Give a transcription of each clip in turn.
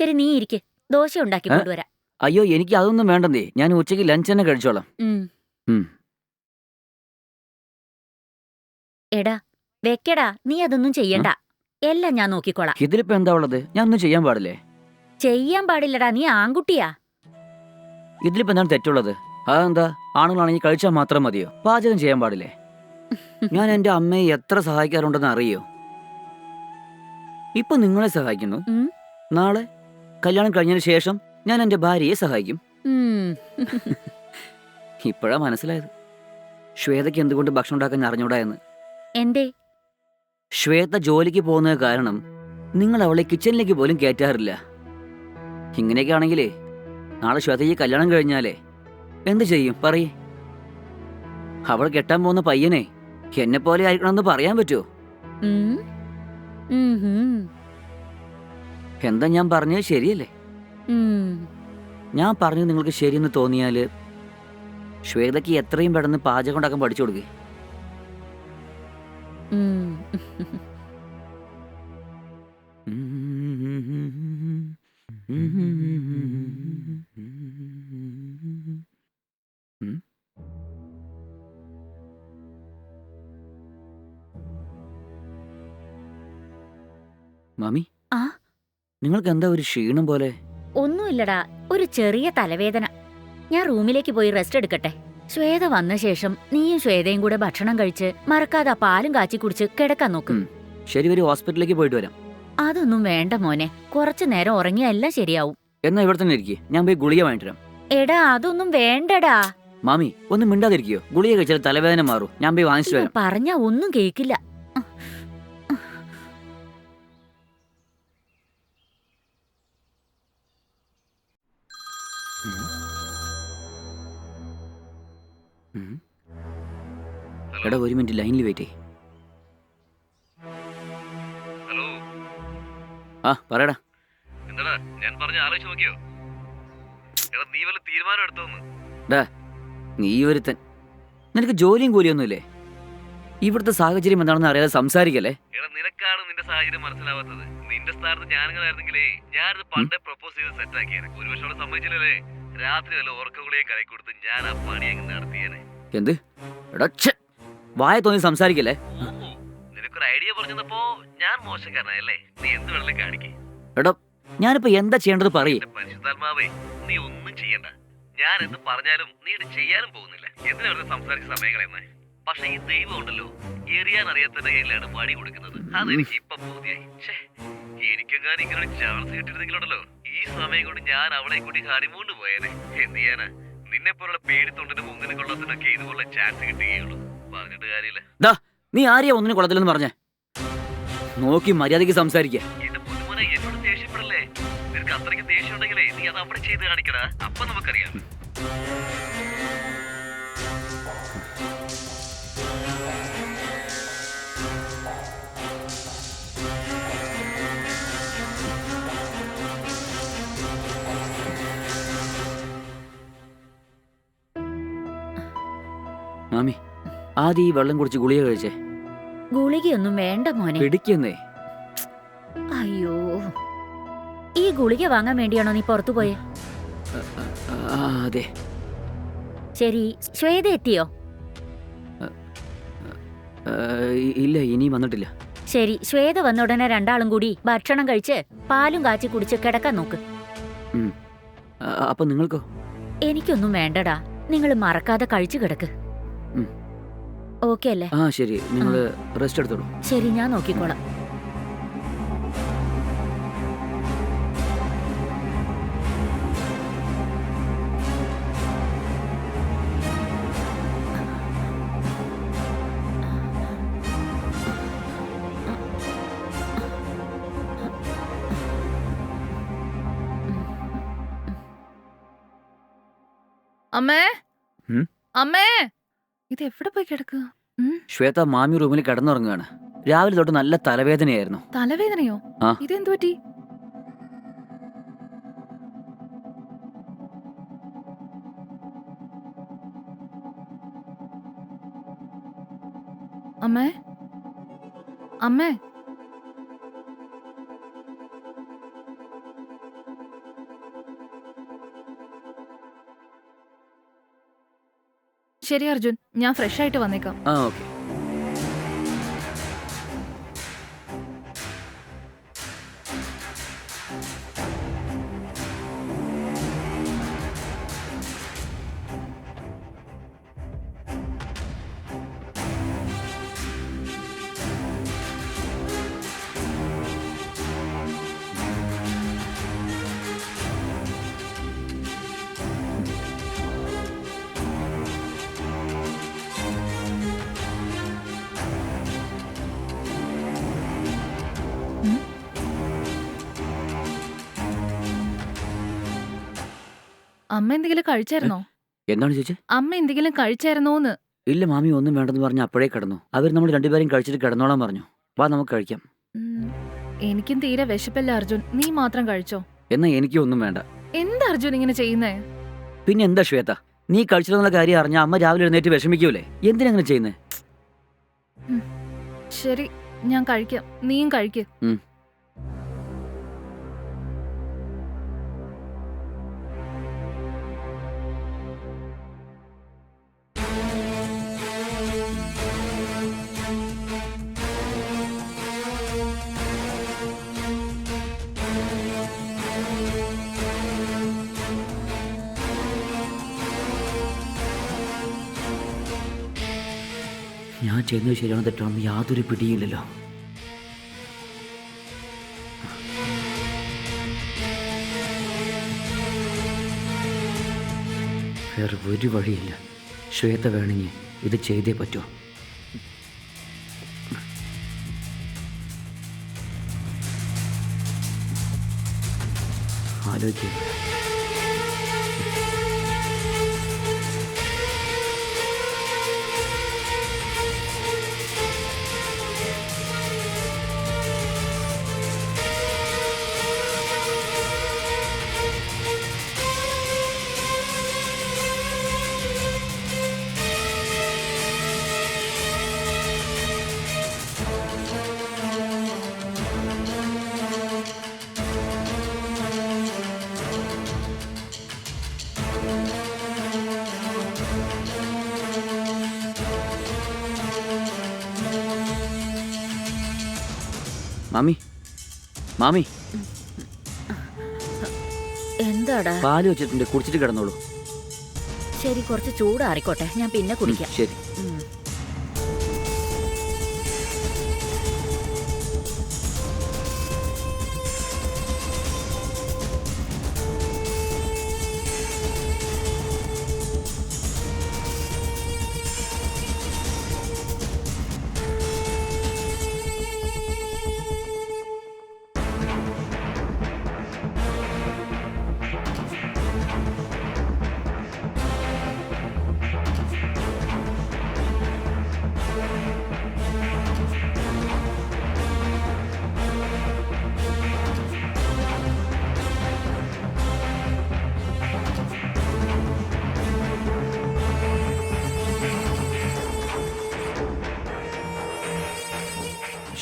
ശരി നീ ഇരിക്ക്. ദോശ ഉണ്ടാക്കി ഏ? കൊണ്ടുവരാം. അയ്യോ എനിക്ക് അതൊന്നും വേണ്ടേ ഞാൻ ഉച്ചയ്ക്ക് ലഞ്ച് തന്നെ കഴിച്ചോളാം. ഉം. ഉം. എടാ വെക്കടാ നീ അതൊന്നും ചെയ്യണ്ട. എല്ലാം ഞാൻ നോക്കിക്കോളാം. ഇതിലിപ്പോ എന്താ ഉള്ളത്? ഞാൻ ഒന്നും ചെയ്യാൻ പാടില്ലേ? ചെയ്യാൻ പാടില്ലടാ നീ ആൺകുട്ടിയാ. ഇതിലിപ്പോ എന്താണ് തെറ്റുള്ളത്? അതെന്താ? ആണുങ്ങളാണെങ്കിൽ കഴിച്ചാൽ മാത്രം മതിയോ? പാചകം ചെയ്യാൻ പാടില്ലേ? ഞാൻ എന്റെ അമ്മയെ എത്ര സഹായിക്കാറുണ്ടെന്ന് അറിയോ? ഇപ്പൊ നിങ്ങളെ സഹായിക്കുന്നു. ഉം. നാളെ കല്യാണം കഴിഞ്ഞതിന് ശേഷം ഞാൻ എന്റെ ഭാര്യയെ സഹായിക്കും. ഇപ്പോഴാ മനസ്സിലായത്. ശ്വേതയ്ക്ക് എന്തുകൊണ്ട് ഭക്ഷണം ഉണ്ടാക്കാൻ അറിഞ്ഞൂടാ എന്ന്. എന്തേ? ശ്വേത ജോലിക്ക് പോകുന്നത് കാരണം നിങ്ങൾ അവളെ കിച്ചണിലേക്ക് പോലും കയറ്റാറില്ല. ഇങ്ങനെയൊക്കെ ആണെങ്കിലേ നാളെ ശ്വേതയ്ക്ക് കല്യാണം കഴിഞ്ഞാലേ എന്ത് ചെയ്യും? പറയേ. അവൾ കെട്ടാൻ പോകുന്ന പയ്യനെ എന്നെ പോലെ ആയിരിക്കണമെന്ന് പറയാൻ പറ്റുമോ. എന്താ ഞാൻ പറഞ്ഞത് ശരിയല്ലേ. ഞാൻ പറഞ്ഞത് നിങ്ങൾക്ക് ശരിയെന്ന് തോന്നിയാൽ ശ്വേതയ്ക്ക് എത്രയും പെട്ടെന്ന് പാചകം ഉണ്ടാക്കാൻ പഠിച്ചു കൊടുക്കേ. മാമി? നിങ്ങൾക്ക് എന്താ ഒരു ക്ഷീണം പോലെ? ഒന്നുമില്ലടാ ഒരു ചെറിയ തലവേദന. ഞാൻ റൂമിലേക്ക് പോയി റെസ്റ്റ് എടുക്കട്ടെ. ശ്വേത വന്ന ശേഷം നീയും ശ്വേതയും കൂടെ ഭക്ഷണം കഴിച്ച് മറക്കാതെ ആ പാലും കാച്ചി കുടിച്ച് കിടക്കാൻ നോക്കും. ശരി ഒരു ഹോസ്പിറ്റലിലേക്ക് പോയിട്ട് വരാം. അതൊന്നും വേണ്ട മോനെ കുറച്ചു നേരം ഉറങ്ങിയാ എല്ലാം ശരിയാവും. എന്നാ ഇവിടെ തന്നെ ഇരിക്കേ. ഞാൻ പോയി ഗുളിക വാങ്ങിട്ടു വരാം. എടാ അതൊന്നും വേണ്ടടാ. മാമി ഒന്ന് മിണ്ടാതിരിക്കോ? ഗുളിക കഴിച്ചാൽ തലവേദന മാറും. ഞാൻ പോയി വാങ്ങിച്ചു വരാം. പറഞ്ഞാ ഒന്നും കേക്കില്ല. എടാ ഒരു മിനിറ്റ് ലൈനിൽ വെയിറ്റ് ഹലോ. ആ പറയടാ. എന്താടാ ഞാൻ പറഞ്ഞ ആലോചിച്ച് നോക്കിയോ? എടാ നീ വല്ല തീരുമാനം എടുത്തോന്ന് നീ ഒരുത്തൻ. നിനക്ക് ജോലിയും കൂലിയൊന്നുമില്ലേ? ഇവിടുത്തെ സാഹചര്യം എന്താണെന്ന് അറിയാതെ സംസാരിക്കല്ലേ? എടാ നിനക്കാണ് നിന്റെ സാഹചര്യം മനസ്സിലാവാത്തത്. നിന്റെ സ്ഥാനത്ത് ഞാനിങ്ങനായിരുന്നെങ്കിലേ ഞാനിത് പണ്ടേ പ്രപ്പോസ് ചെയ്ത് സെറ്റ് ഒരു പക്ഷെ അവിടെ സമ്മതിച്ചില്ലല്ലേ? രാത്രി വല്ല ഉറക്കഗുളിയെ കളി കൊടുത്ത് ഞാൻ ആ പണി അങ്ങ് നടത്തിയേനെ. എന്ത്? എടാ വായ തോന്നി സംസാരിക്കല്ലേ? നിനക്കൊരു ഐഡിയ പറഞ്ഞപ്പോ ഞാൻ മോശക്കാരനായല്ലേ? നീ എന്ത് വെള്ളം കാണിക്കേ. എടാ ഞാനിപ്പോ എന്താ ചെയ്യേണ്ടത് പറയേ. പരിശുദ്ധാത്മാവേ നീ ഒന്നും ചെയ്യണ്ട. ഞാൻ എന്ത് പറഞ്ഞാലും നീ ഇത് ചെയ്യാനും പോകുന്നില്ല. എന്തിനാ വെറുതെ സംസാരിച്ച സമയം കളയുന്നത് പക്ഷെ ഈ ദൈവം ഉണ്ടല്ലോ. എറിയാൻ അറിയാത്തതിന്റെ കയ്യിലാണ് പണി കൊടുക്കുന്നത്. അതെനിക്ക് ഇപ്പൊ ബോധ്യായി എനിക്കെങ്ങാനും ഇങ്ങനെ ചാൻസ് കിട്ടിയിരുന്നെങ്കിലുണ്ടല്ലോ. ഈ സമയം കൊണ്ട് ഞാൻ അവളെ കൂടി ഹണിമൂണ്ട് പോയേനെ. എന്ത് ചെയ്യാനാ? നിന്നെ പോലുള്ള പേടിത്തൊണ്ടിന് മുന്നിന് കൊള്ളത്തിനൊക്കെ ഇതുപോലെ ചാൻസ് കിട്ടുകയുള്ളൂ. പറഞ്ഞിട്ട് കാര്യമില്ല. നീ ആരെയാ ഒന്നിനും കൊള്ളത്തില്ലെന്ന് പറഞ്ഞേ? നോക്കി മര്യാദയ്ക്ക് സംസാരിക്കുക എന്റെ പൊന്നുമോനെ എന്നോട് ദേഷ്യപ്പെടല്ലേ? നിനക്ക് അത്രയ്ക്ക് ദേഷ്യം ഉണ്ടെങ്കിലേ നീ അത് അവിടെ ചെയ്ത് കാണിക്കടാ. അപ്പൊ നമുക്കറിയാം. മാമി ആദ്യം ഈ വെള്ളം കുടിച്ച് ഗുളിക കഴിച്ചേ. ഗുളികയൊന്നും വേണ്ട മോനെ. പിടിക്കുന്നേ. അയ്യോ. ഈ ഗുളിക വാങ്ങാൻ വേണ്ടിയാണോ നീ പുറത്തു പോയെ? അതെ. ശരി ശ്വേത എത്തിയോ? ഇല്ല ഇനി വന്നിട്ടില്ല. ശരി ശ്വേത വന്ന ഉടനെ രണ്ടാളും കൂടി ഭക്ഷണം കഴിച്ച് പാലും കാച്ചി കുടിച്ച് കിടക്കാൻ നോക്ക്. അപ്പൊ നിങ്ങൾക്കോ? എനിക്കൊന്നും വേണ്ടടാ. നിങ്ങൾ മറക്കാതെ കഴിച്ചു കിടക്ക്. ഓക്കെ അല്ലേ? ആ ശരി. നിങ്ങൾ റെസ്റ്റ് എടുത്തോളൂ. ശരി ഞാൻ നോക്കിക്കോളാം. അമ്മേ? അമ്മേ? ഇത് എവിടെ പോയി കിടക്കുക ശ്വേത മാമി റൂമിൽ കിടന്നുറങ്ങുകയാണ്. രാവിലെ തൊട്ട് നല്ല തലവേദനയായിരുന്നു. തലവേദനയോ? ആ. ഇതെന്തു പറ്റി? അമ്മേ? അമ്മേ? ശരി അർജുൻ. ഞാൻ ഫ്രഷ് ആയിട്ട് വന്നേക്കാം. ആ ഓക്കെ. അമ്മ എന്തെങ്കിലും കഴിച്ചായിരുന്നോ? എന്താണ് ചേച്ചി? അമ്മ എന്തെങ്കിലും കഴിച്ചായിരുന്നോന്ന്. ഇല്ല മാമി ഒന്നും വേണ്ടെന്ന് പറഞ്ഞു അപ്പോഴേ കിടന്നു. അവർ നമ്മൾ രണ്ടുപേരും കഴിച്ചിട്ട് കിടന്നോളാൻ പറഞ്ഞു. വാ നമുക്ക് കഴിക്കാം. ഉം, എനിക്കും തീരെ വിശപ്പല്ല അർജുൻ. നീ മാത്രം കഴിച്ചോ? എന്നാ എനിക്കും ഒന്നും വേണ്ട. എന്താ അർജുൻ ഇങ്ങനെ ചെയ്യുന്നേ? പിന്നെ എന്താ ശ്വേത? നീ കഴിച്ചിട്ടുള്ള കാര്യം അറിഞ്ഞ അമ്മ രാവിലെ എഴുന്നേറ്റ് വിഷമിക്കൂലേ? എന്തിനങ്ങനെ ചെയ്യുന്നേ? ശരി ഞാൻ കഴിക്കാം. നീയും കഴിക്ക്. ഉം. ചെയ്യുന്നത് ശരിയാണോ തെറ്റാണെന്ന് യാതൊരു പിടിയില്ലല്ലോ. വേറെ ഒരു വഴിയില്ല. ശ്വേത വേണമെങ്കിൽ ഇത് ചെയ്തേ പറ്റൂ. ആലോചിക്കുക മാമി. മാമി. എന്താടാ? പാൽ വെച്ചിട്ടുണ്ട് കുടിച്ചിട്ട് കിടന്നോളൂ. ശരി കുറച്ച് ചൂടാറിക്കോട്ടെ. ഞാൻ പിന്നെ കുടിക്കാം. ശരി.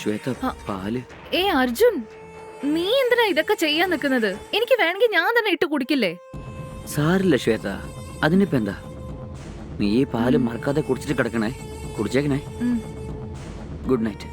ശ്വേത. പാൽ. ഏ അർജുൻ നീ എന്തിനാ ഇതൊക്കെ ചെയ്യാൻ നിൽക്കുന്നത്? എനിക്ക് വേണമെങ്കിൽ ഞാൻ തന്നെ ഇട്ട് കുടിക്കില്ലേ? സാരില്ല ശ്വേത അതിനിപ്പോ എന്താ? നീ ഈ പാൽ മറക്കാതെ കുടിച്ചിട്ട് കിടക്കണേ. കുടിച്ചേക്കണേ. Good night.